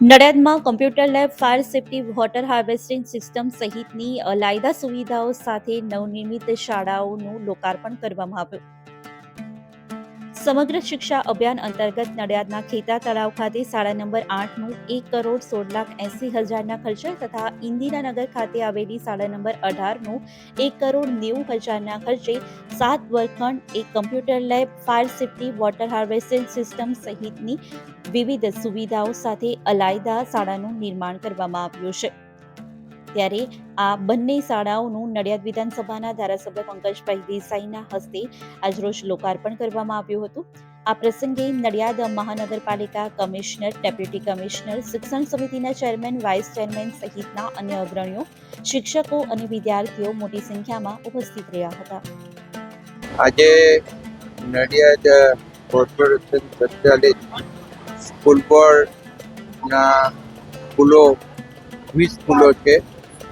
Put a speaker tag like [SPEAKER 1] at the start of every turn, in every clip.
[SPEAKER 1] નડિયાદમાં computer lab fire safety water harvesting system સહિતની અલાયદા સુવિધાઓ સાથે નવનિર્મિત શાળાઓનું લોકાર્પણ કરવામાં આવ્યું. સમગ્ર શિક્ષા અભિયાન અંતર્ગત નડિયાદના ખેતા તળાવ ખાતે શાળા નંબર આઠનું એક કરોડ સોળ લાખ એસી હજારના ખર્ચે તથા ઇન્દિરાનગર ખાતે આવેલી શાળા નંબર અઢારનું એક કરોડ નેવું હજારના ખર્ચે સાત વર્ગખંડ, એક computer lab, fire safety, water harvesting system સહિતની વિવિધ સુવિધાઓ સાથે અલાયદા શાળાનું નિર્માણ કરવામાં આવ્યું છે. ત્યારે આ બંને શાળાઓનું નડિયાદ વિધાનસભાના ધારાસભ્ય પંકજભાઈ દેસાઈના હસ્તે આજરોજ લોકાર્પણ કરવામાં આવ્યું હતું. આ પ્રસંગે નડિયાદ મહાનગરપાલિકા કમિશનર, ડેપ્યુટી કમિશનર, શિક્ષણ સમિતિના ચેરમેન, વાઇસ ચેરમેન સહિતના અન્ય અગ્રણીઓ, શિક્ષકો અને વિદ્યાર્થીઓ મોટી સંખ્યામાં ઉપસ્થિત રહ્યા હતા.
[SPEAKER 2] આજે નડિયાદ કોર્પોરેશન સંચાલિત સ્કૂલ બોર્ડના સ્કૂલો, વીસ સ્કૂલો છે.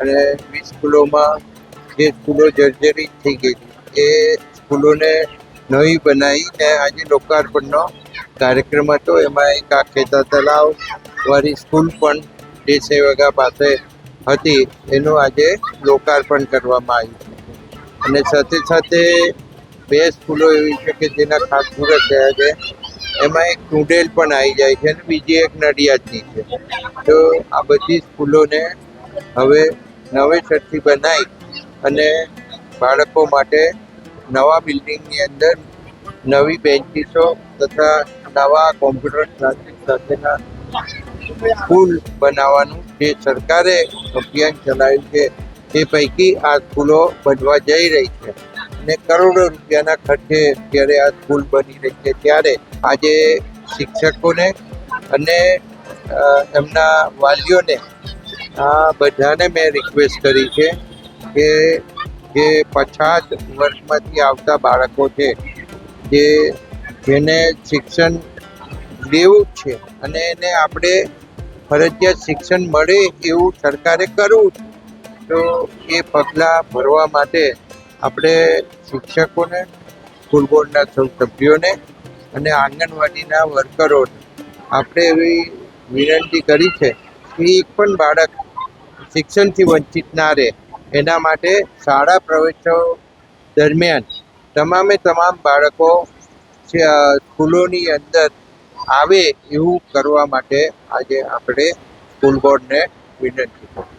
[SPEAKER 2] અને વીસ સ્કૂલોમાં જે સ્કૂલો જર્જરિત થઈ હતી એ સ્કૂલોને નવી બનાવીને આજે લોકાર્પણનો કાર્યક્રમ હતો. એમાં એક આ ખેતા તલાવ વાળી સ્કૂલ પણ જે સેવકા પાસે હતી, એનું આજે લોકાર્પણ કરવામાં આવ્યું અને સાથે સાથે બે સ્કૂલો એવી છે કે જેના ખાસ મુહૂર્ત થયા છે. એમાં એક ટુડેલ પણ આવી જાય છે અને બીજી એક નડિયાદની છે. તો આ બધી સ્કૂલોને હવે નવેસરથી બનાવી અને બાળકો માટે નવા બિલ્ડિંગની અંદર નવી બેન્ચીસો તથા નવા કોમ્પ્યુટર ક્લાસીસ સાથેના સ્કૂલ બનાવવાનું જે સરકારે અભિયાન ચલાવ્યું છે, તે પૈકી આ સ્કૂલો બનવા જઈ રહી છે. અને કરોડો રૂપિયાના ખર્ચે જ્યારે આ સ્કૂલ બની રહી છે, ત્યારે આજે શિક્ષકોને અને એમના વાલીઓને આ બધાને મેં રિક્વેસ્ટ કરી છે કે, જે પછાત વર્ષમાંથી આવતા બાળકો છે, જે જેને શિક્ષણ લેવું છે અને એને આપણે ફરજિયાત શિક્ષણ મળે એવું સરકારે કરવું છે તો એ પગલાં ભરવા માટે આપણે શિક્ષકોને, સ્કૂલ બોર્ડના સૌ સભ્યોને અને આંગણવાડીના વર્કરોને આપણે એવી વિનંતી કરી છે કે એક પણ બાળક શિક્ષણથી વંચિત ના રહે. એના માટે શાળા પ્રવેશો દરમિયાન તમામે તમામ બાળકો સ્કૂલોની અંદર આવે એવું કરવા માટે આજે આપણે સ્કૂલ બોર્ડને વિનંતી કરી